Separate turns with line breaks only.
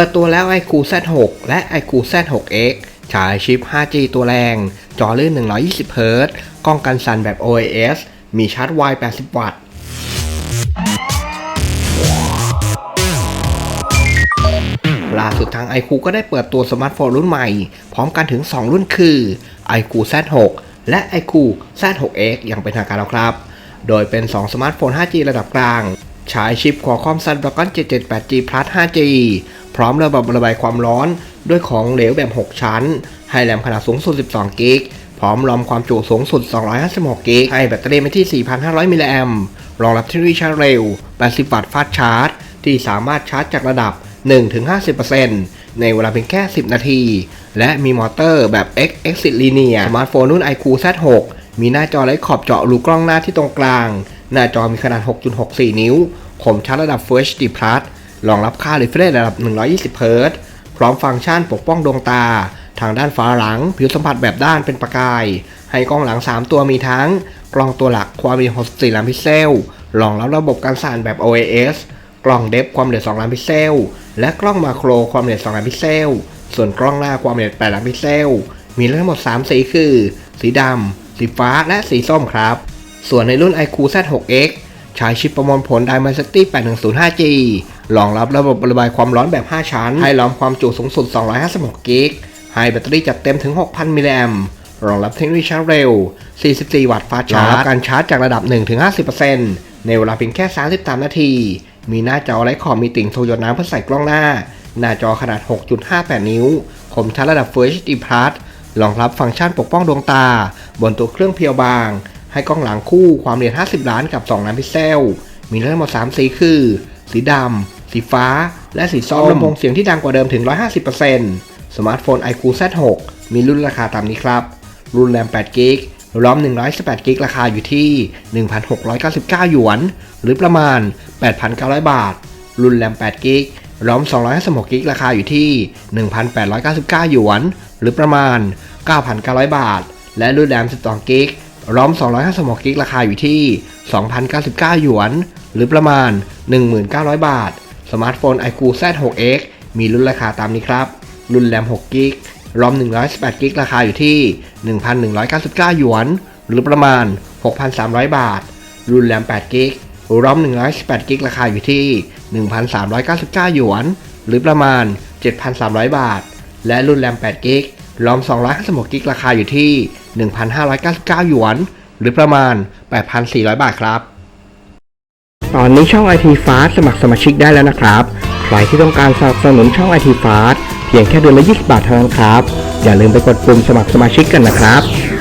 ปิดตัวแล้ว iQ Z6 และ iQ Z6X ฉายชิป 5G ตัวแรง จอลื่น 120 Hz กล้องกันสั่นแบบ OIS มีชาร์จไว 80 วัตต์ ล่าสุดทาง iQ ก็ได้เปิดตัวสมาร์ทโฟนรุ่นใหม่ พร้อมกันถึง 2 รุ่นคือ iQ Z6 และ iQ Z6X อย่างเป็นทางการแล้วครับ โดยเป็น 2 สมาร์ทโฟน 5G ระดับกลาง ใช้ชิป Qualcomm Snapdragon 778G Plus 5G พร้อมระบบระบายความร้อนด้วยของเหลวแบบ 6 ชั้น ให้แรมขนาดสูงสุด 12 กิก พร้อมรอมความจุสูงสุด 256 กิก ให้แบตเตอรี่มาที่ 4,500 มิลลิแอมป์รองรับเทคโนโลยีชาร์จเร็ว 80 วัตต์ฟาสชาร์จ ที่สามารถชาร์จจากระดับ 1-50%ในเวลาเพียงแค่ 10 นาที และมีมอเตอร์แบบ X Exit Linear สมาร์ทโฟนรุ่น iQ Z6 มีหน้าจอไร้ขอบเจาะรูกล้องหน้าที่ตรงกลาง หน้าจอมีขนาด 6.64 นิ้ว คมชัดระดับ Full HD Plus รองรับค่า refresh ระดับ 120 Hz พร้อมฟังก์ชันปกป้องดวงตา ทางด้านฝาหลัง ผิวสัมผัสแบบด้านเป็นประกาย ให้กล้องหลัง 3 ตัวมีทั้ง กล้องตัวหลักความละเอียด64ล้านพิกเซล รองรับระบบการสั่นแบบ OIS กล้องเดฟความละเอียด2ล้านพิกเซล และกล้องมาโครความละเอียด2ล้านพิกเซล ส่วนกล้องหน้าความละเอียด8ล้านพิกเซล มีทั้งหมด 3 สีคือ สีดำ สีฟ้า และสีส้มครับ ส่วนในรุ่น iQOO Z6X ใช้ชิปประมวลผล Dimensity 8105G รองรับระบบระบายความร้อนแบบ 5 ชั้น ให้ล้อมความจุสูงสุด 256 กิก ให้แบตเตอรี่จัดเต็มถึง 6,000 มิลลิแอมป์รองรับเทคโนโลยีชาร์จเร็ว 44 วัตต์ฟาสต์ชาร์จรองรับการชาร์จจากระดับ 1-50%ในเวลาเพียงแค่ 33 นาที มีหน้าจอไร้ขอบมีติ่งโทหยดน้ำเพื่อใส่กล้องหน้า หน้าจอขนาด 6.58 นิ้ว คมชัดระดับ Full HD Plus รองรับฟังก์ชันปกป้องดวงตา บนตัวเครื่องเพียวบาง ให้กล้องหลังคู่ความละเอียด 50 ล้านกับ 2 ล้านพิกเซล มีทั้งหมด 3 สีคือ สีดำ สีฟ้า และสีส้มลำโพงเสียงที่ดังกว่าเดิมถึง 150%สมาร์ทโฟน iQ Z6 มีรุ่นราคาตามนี้ครับ รุ่นแรม8กิกรอม118กิกราคาอยู่ที่ 1,699 หยวน หรือประมาณ 8,900 บาท รุ่นแรม8กิกรอม256กิกราคาอยู่ที่ 1,899 หยวน หรือประมาณ 9,900 บาท และรุ่นแรม12กิก รอม 256 กิก ราคาอยู่ที่ 2,099 หยวน หรือประมาณ 1,900 บาท สมาร์ทโฟน iQ Z6X มีรุ่นราคาตามนี้ครับ รุ่นแรม 6 กิก รอม 118 กิก ราคาอยู่ที่ 1,199 หยวน หรือประมาณ 6,300 บาท รุ่นแรม 8 กิก รอม 118 กิก ราคาอยู่ที่ 1,399 หยวน หรือประมาณ 7,300 บาท และรุ่นแรม 8 กิก รอม256กิกราคาอยู่ที่ 1,599 หยวน หรือประมาณ 8,400 บาทครับ ตอนนี้ช่อง IT Fast สมัครสมาชิกได้แล้วนะครับ ใครที่ต้องการสนับสนุนช่อง IT Fast เพียงแค่เดือนละ 20 บาทเท่านั้นครับ อย่าลืมไปกดปุ่มสมัครสมาชิกกันนะครับ